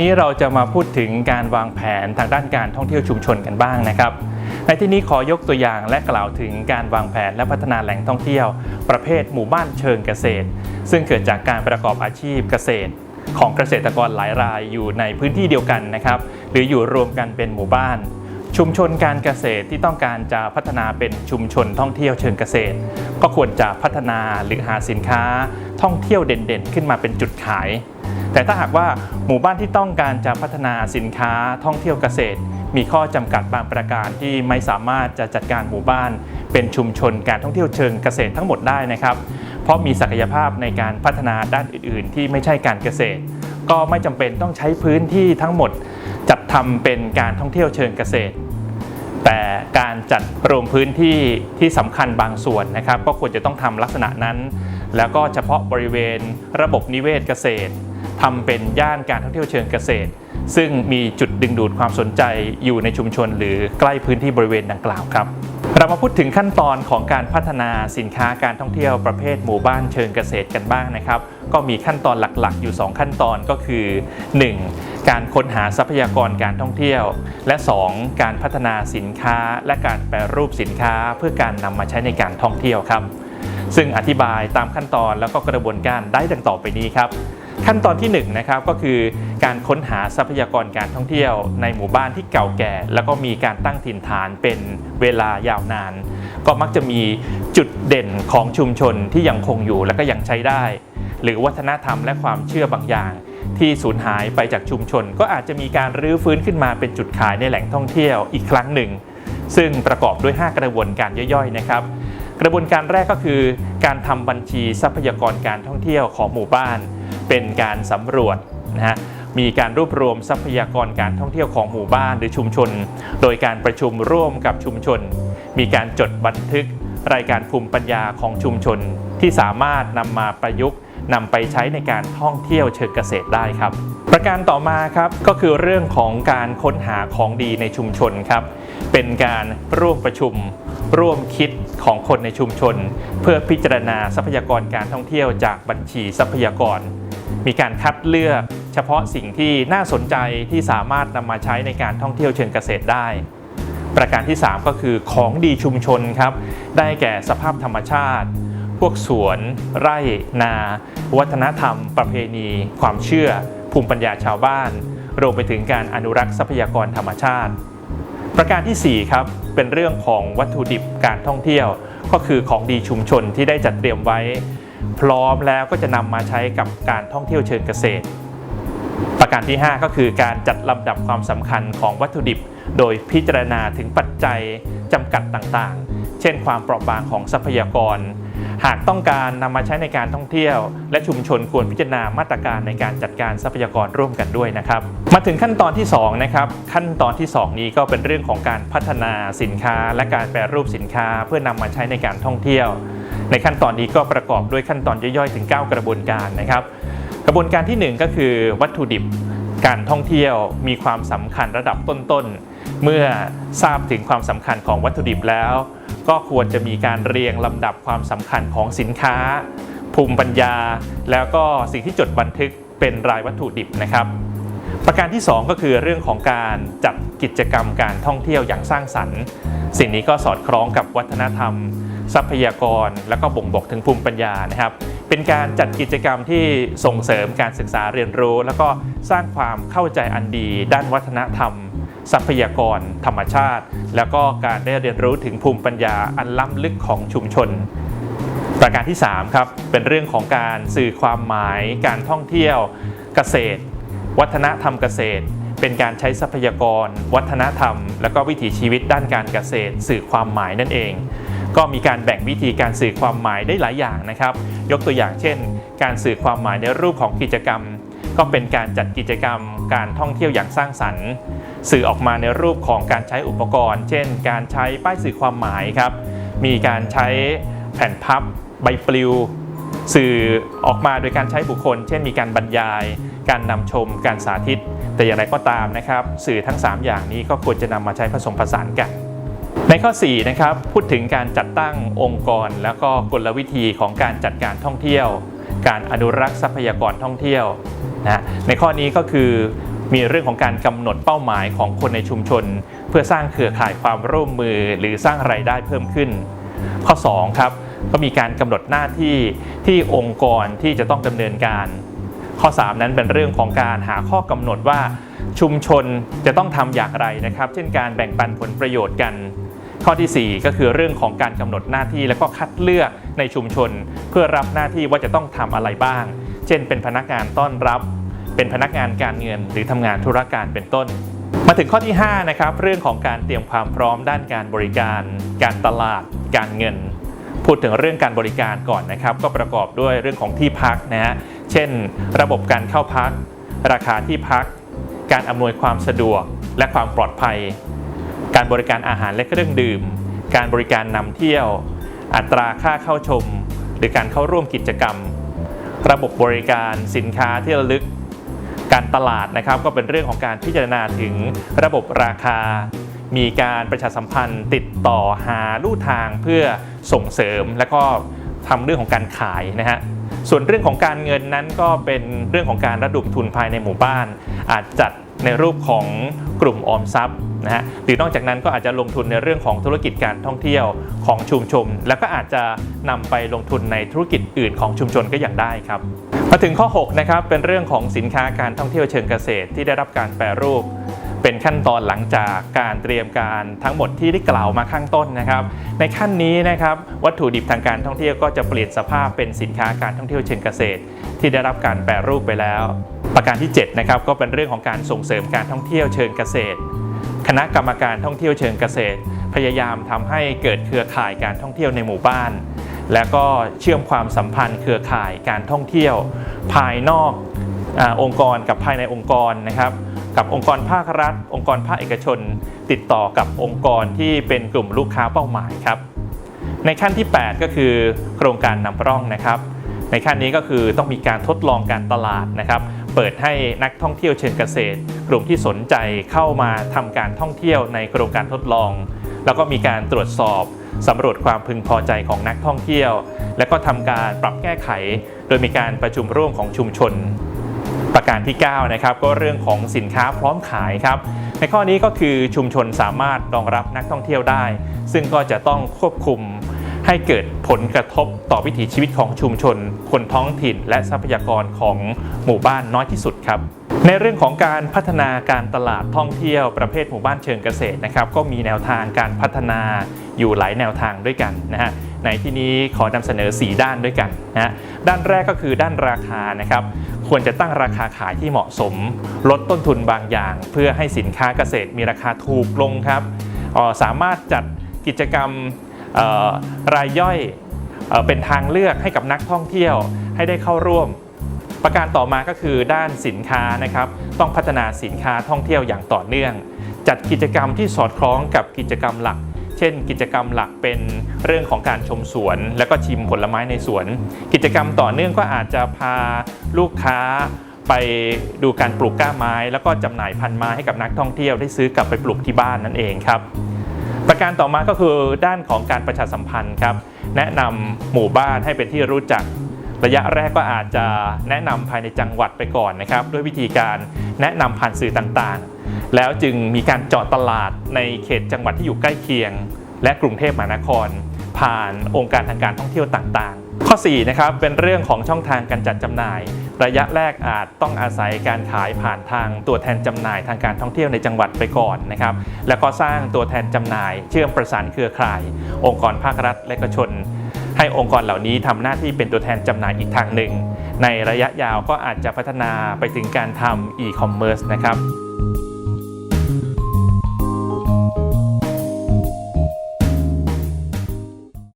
นี้เราจะมาพูดถึงการวางแผนทางด้านการท่องเที่ยวชุมชนกันบ้างนะครับ ในที่นี้ขอยกตัวอย่างและกล่าวถึงการวางแผนและพัฒนาแหล่งท่องเที่ยว ประเภทหมู่บ้านเชิงเกษตร ซึ่งเกิดจากการประกอบอาชีพเกษตร ของเกษตรกรหลายรายอยู่ในพื้นที่เดียวกันนะครับ หรืออยู่รวมกันเป็นหมู่บ้าน ชุมชนการเกษตรที่ต้องการจะพัฒนาเป็นชุมชนท่องเที่ยวเชิงเกษตร ก็ควรจะพัฒนาหรือหาสินค้าท่องเที่ยวเด่นๆ ขึ้นมาเป็นจุดขาย แต่ถ้าหากว่าหมู่บ้านที่ต้องการจะพัฒนาสินค้าท่องเที่ยวเกษตร มีข้อจำกัดบางประการที่ไม่สามารถจะจัดการหมู่บ้าน เป็นชุมชนการท่องเที่ยวเชิงเกษตรทั้งหมดได้นะครับ เพราะมีศักยภาพในการพัฒนาด้านอื่น ๆ ที่ไม่ใช่การเกษตร ก็ไม่จำเป็นต้องใช้พื้นที่ทั้งหมด จัดทำเป็นการท่องเที่ยวเชิงเกษตรแต่การจัดรวมพื้นที่ที่สำคัญบางส่วนนะครับ ก็ควรจะต้องทำลักษณะนั้น แล้วก็เฉพาะบริเวณระบบนิเวศเกษตร ทำเป็นย่านการท่องเที่ยวเชิงเกษตร ซึ่งมีจุดดึงดูดความสนใจอยู่ในชุมชน หรือใกล้พื้นที่บริเวณดังกล่าวครับเรามาพูดถึงขั้นตอนของการพัฒนาสินค้าการท่องเที่ยวประเภทหมู่บ้านเชิงเกษตรกันบ้างนะครับ ก็มีขั้นตอนหลักๆ อยู่ 2 ขั้นตอนก็คือ 1. การค้นหาทรัพยากรการท่องเที่ยว และ 2. การพัฒนาสินค้าและการแปรรูปสินค้าเพื่อการนำมาใช้ในการท่องเที่ยวครับ ซึ่งอธิบายตามขั้นตอนแล้วก็กระบวนการได้ดังต่อไปนี้ครับ ขั้นตอนที่1นงนะครับก็คือการค้นหาทรัพยากรการท่องเที่ยวในหมู่บ้านที่เก่าแก่ แล้วก็มีการตั้งถิ่นฐานเป็นเวลายาวนาน ก็มักจะมีจุดเด่นของชุมชนที่ยังคงอยู่และก็ยังใช้ได้ หรือวัฒนธรรมและความเชื่อบางอย่าง ที่สูญหายไปจากชุมชน ก็อาจจะมีการรื้อฟื้นขึ้นมาเป็นจุดขายในแหล่งท่องเที่ยวอีกครั้งหนึ่ง ซึ่งประกอบด้วย 5 กระบวนการย่อยๆนะครับกระบวนการแรกก็คือ การทำบัญชีทรัพยากรการท่องเที่ยวของหมู่บ้าน เป็นการสำรวจนะฮะมีการรวบรวมทรัพยากรการท่องเที่ยวของหมู่บ้านหรือชุมชน โดยการประชุมร่วมกับชุมชน มีการจดบันทึก รายการภูมิปัญญาของชุมชน ที่สามารถนำมาประยุกต์นำไปใช้ในการท่องเที่ยวเชิงเกษตรได้ครับ ประการต่อมาครับก็คือเรื่องของการค้นหาของดีในชุมชนครับ เป็นการร่วมประชุม ร่วมคิดของคนในชุมชน เพื่อพิจารณาทรัพยากรการท่องเที่ยวจากบัญชีทรัพยากร มีการคัดเลือกเฉพาะสิ่งที่น่าสนใจที่สามารถนำมาใช้ในการท่องเที่ยวเชิงเกษตรได้ ประการที่ 3 ก็คือของดีชุมชนครับ ได้แก่สภาพธรรมชาติ พวกสวน ไร่ นา วัฒนธรรม ประเพณี ความเชื่อ ภูมิปัญญาชาวบ้าน รวมไปถึงการอนุรักษ์ทรัพยากรธรรมชาติ ประการที่ 4 ครับ เป็นเรื่องของวัตถุดิบการท่องเที่ยว ก็คือของดีชุมชนที่ได้จัดเตรียมไว้ พร้อมแล้วก็จะนำมาใช้กับการท่องเที่ยวเชิงเกษตร ประการที่ 5 ก็คือการจัดลำดับความสำคัญของวัตถุดิบ โดยพิจารณาถึงปัจจัยจำกัดต่างๆ เช่น ความเปราะบางของทรัพยากร หากต้องการนำมาใช้ในการท่องเที่ยว และชุมชนควรพิจารณามาตรการในการจัดการทรัพยากรร่วมกันด้วยนะครับ มาถึงขั้นตอนที่2นะครับขั้นตอนที่ 2 นี้ก็เป็นเรื่องของการพัฒนาสินค้า และการแปรรูปสินค้า เพื่อนำมาใช้ในการท่องเที่ยว ในขั้นตอนนี้ก็ประกอบด้วยขั้นตอนย่อยๆ ถึง 9 กระบวนการนะครับ กระบวนการที่ 1 ก็คือวัตถุดิบ การท่องเที่ยวมีความสำคัญระดับต้นๆ เมื่อทราบถึงความสำคัญของวัตถุดิบแล้ว ก็ควรจะมีการเรียงลำดับความสำคัญของสินค้า ภูมิปัญญา แล้วก็สิ่งที่จดบันทึกเป็นรายวัตถุดิบนะครับประการที่ 2 ก็คือเรื่องของการจัดกิจกรรมการท่องเที่ยวอย่างสร้างสรรค์ สิ่งนี้ก็สอดคล้องกับวัฒนธรรม ทรัพยากร แล้วก็บ่งบอกถึงภูมิปัญญานะครับ เป็นการจัดกิจกรรมที่ส่งเสริมการศึกษาเรียนรู้ แล้วก็สร้างความเข้าใจอันดี ด้านวัฒนธรรม ทรัพยากร ธรรมชาติ แล้วก็การได้เรียนรู้ถึงภูมิปัญญาอันล้ำลึกของชุมชนประการที่3ครับเป็นเรื่องของการสื่อความหมาย การท่องเที่ยวเกษตร วัฒนธรรมเกษตร เป็นการใช้ทรัพยากร วัฒนธรรม และก็วิถีชีวิตด้านการเกษตร สื่อความหมายนั่นเอง ก็มีการแบ่งวิธีการสื่อความหมายได้หลายอย่างนะครับ ยกตัวอย่างเช่น การสื่อความหมายในรูปของกิจกรรม ก็เป็นการจัดกิจกรรม การท่องเที่ยวอย่างสร้างสรรค์ สื่อออกมาในรูปของการใช้อุปกรณ์ เช่น การใช้ป้ายสื่อความหมายครับ มีการใช้แผ่นพับ ใบปลิว สื่อออกมาโดยการใช้บุคคล เช่น มีการบรรยาย การนำชม การสาธิต แต่อย่างไรก็ตามนะครับ สื่อทั้ง 3 อย่างนี้ก็ควรจะนำมาใช้ผสมผสานกัน ในข้อ4นะครับพูดถึงการจัดตั้งองค์กร แล้วก็กลวิธีของการจัดการท่องเที่ยว การอนุรักษ์ทรัพยากรท่องเที่ยวนะในข้อนี้ก็คือมีเรื่องของการกำหนดเป้าหมายของคนในชุมชน เพื่อสร้างเครือข่ายความร่วมมือหรือสร้างไรายได้เพิ่มขึ้น ข้อ2ครับก็มีการกำหนดหน้าที่ที่องค์กรที่จะต้องดำเนินการ ข้อ 3 นั้นเป็นเรื่องของการหาข้อกำหนดว่าชุมชนจะต้องทำอย่างไรนะครับ เช่นการแบ่งปันผลประโยชน์กัน ข้อทีสี่ 4 ก็คือเรื่องของการกำหนดหน้าที่และก็คัดเลือกในชุมชน เพื่อรับหน้าที่ว่าจะต้องทำอะไรบ้าง เช่น เป็นพนักงานต้อนรับ เป็นพนักงานการเงิน หรือทำงานธุรการเป็นต้น มาถึงข้อที่5นะครับเรื่องของการเตรียมความพร้อมด้านการบริการ การตลาด การเงิน พูดถึงเรื่องการบริการก่อนนะครับ ก็ประกอบด้วยเรื่องของที่พักนะฮะเช่น ระบบการเข้าพัก ราคาที่พัก การอำนวยความสะดวกและความปลอดภัย การบริการอาหารและเครื่องดื่ม การบริการนำเที่ยว อัตราค่าเข้าชม หรือการเข้าร่วมกิจกรรม ระบบบริการสินค้าที่ระลึก การตลาดนะครับก็เป็นเรื่องของการพิจารณาถึงระบบราคา มีการประชาสัมพันธ์ ติดต่อหาลู่ทางเพื่อส่งเสริม และก็ทำเรื่องของการขายนะฮะส่วนเรื่องของการเงินนั้นก็เป็นเรื่องของการระดมทุนภายในหมู่บ้าน อาจจัด ในรูปของกลุ่มออมทรัพย์นะฮะหรือนอกจากนั้นก็อาจจะลงทุนในเรื่องของธุรกิจการท่องเที่ยวของชุมชน แล้วก็อาจจะนำไปลงทุนในธุรกิจอื่นของชุมชนก็อย่างได้ครับ มาถึงข้อ6นะครับเป็นเรื่องของสินค้าการท่องเที่ยวเชิงเกษตร ที่ได้รับการแปรรูปเป็นขั้นตอนหลังจากการเตรียมการทั้งหมดที่ได้กล่าวมาข้างต้นนะครับ ในขั้นนี้นะครับวัตถุดิบทางการท่องเที่ยวก็จะเปลี่ยนสภาพเป็นสินค้าการท่องเที่ยวเชิงเกษตร ที่ได้รับการแปรรูปไปแล้ว ประการที่7นะครับก็เป็นเรื่องของการส่งเสริมการท่องเที่ยวเชิงเกษตร คณะกรรมการท่องเที่ยวเชิงเกษตร พยายามทำให้เกิดเครือข่ายการท่องเที่ยวในหมู่บ้าน และก็เชื่อมความสัมพันธ์เครือข่ายการท่องเที่ยว ภายนอกอองค์กรกับภายในองค์กรนะครับ กับองค์กรภาครัฐ องค์กรภาคเอกชน ติดต่อกับองค์กรที่เป็นกลุ่มลูกค้าเป้าหมายครับในขั้นที่ 8 ก็คือโครงการนำร่องนะครับ ในขั้นนี้ก็คือต้องมีการทดลองการตลาดนะครับ เปิดให้นักท่องเที่ยวเชิงเกษตร กลุ่มที่สนใจเข้ามาทำการท่องเที่ยวในโครงการทดลอง แล้วก็มีการตรวจสอบสำรวจความพึงพอใจของนักท่องเที่ยว และก็ทำการปรับแก้ไข โดยมีการประชุมร่วมของชุมชน ประการที่9นะครับก็เรื่องของสินค้าพร้อมขายครับในข้อนี้ก็คือชุมชนสามารถรองรับนักท่องเที่ยวได้ ซึ่งก็จะต้องควบคุม ให้เกิดผลกระทบต่อวิถีชีวิตของชุมชน คนท้องถิ่น และทรัพยากรของหมู่บ้านน้อยที่สุดครับในเรื่องของการพัฒนาการตลาดท่องเที่ยวประเภทหมู่บ้านเชิงเกษตรนะครับ ก็มีแนวทางการพัฒนาอยู่หลายแนวทางด้วยกันนะฮะในที่นี้ขอนำเสนอ 4 ด้านด้วยกันนะฮะด้านแรกก็คือด้านราคานะครับ ควรจะตั้งราคาขายที่เหมาะสม ลดต้นทุนบางอย่าง เพื่อให้สินค้าเกษตรมีราคาถูกลงครับออสามารถจัดกิจกรรม รายย่อยเป็นทางเลือกให้กับนักท่องเที่ยวให้ได้เข้าร่วม ประการต่อมาก็คือด้านสินค้านะครับ ต้องพัฒนาสินค้าท่องเที่ยวอย่างต่อเนื่อง จัดกิจกรรมที่สอดคล้องกับกิจกรรมหลัก เช่น กิจกรรมหลักเป็นเรื่องของการชมสวน แล้วก็ชิมผลไม้ในสวน กิจกรรมต่อเนื่องก็อาจจะพาลูกค้าไปดูการปลูกกล้าไม้ แล้วก็จำหน่ายพันธุ์ไม้ให้กับนักท่องเที่ยวได้ซื้อกลับไปปลูกที่บ้านนั่นเองครับ ประการต่อมาก็คือด้านของการประชาสัมพันธ์ครับแนะนำหมู่บ้านให้เป็นที่รู้จัก ระยะแรกก็อาจจะแนะนำภายในจังหวัดไปก่อนนะครับ ด้วยวิธีการแนะนำผ่านสื่อต่างๆ แล้วจึงมีการเจาะตลาดในเขตจังหวัดที่อยู่ใกล้เคียง และกรุงเทพมหานคร ผ่านองค์การทางการท่องเที่ยวต่างๆ ข้อ4นะครับเป็นเรื่องของช่องทางการจัดจำหน่าย ระยะแรกอาจต้องอาศัยการขายผ่านทางตัวแทนจำหน่ายทางการท่องเที่ยวในจังหวัดไปก่อนนะครับแล้วก็สร้างตัวแทนจำหน่าย เชื่อมประสานเครือข่าย องค์กรภาครัฐและเอกชน ให้องค์กรเหล่านี้ทำหน้าที่เป็นตัวแทนจำหน่ายอีกทางหนึ่ง ในระยะยาวก็อาจจะพัฒนาไปถึงการทำ e-commerce นะครับ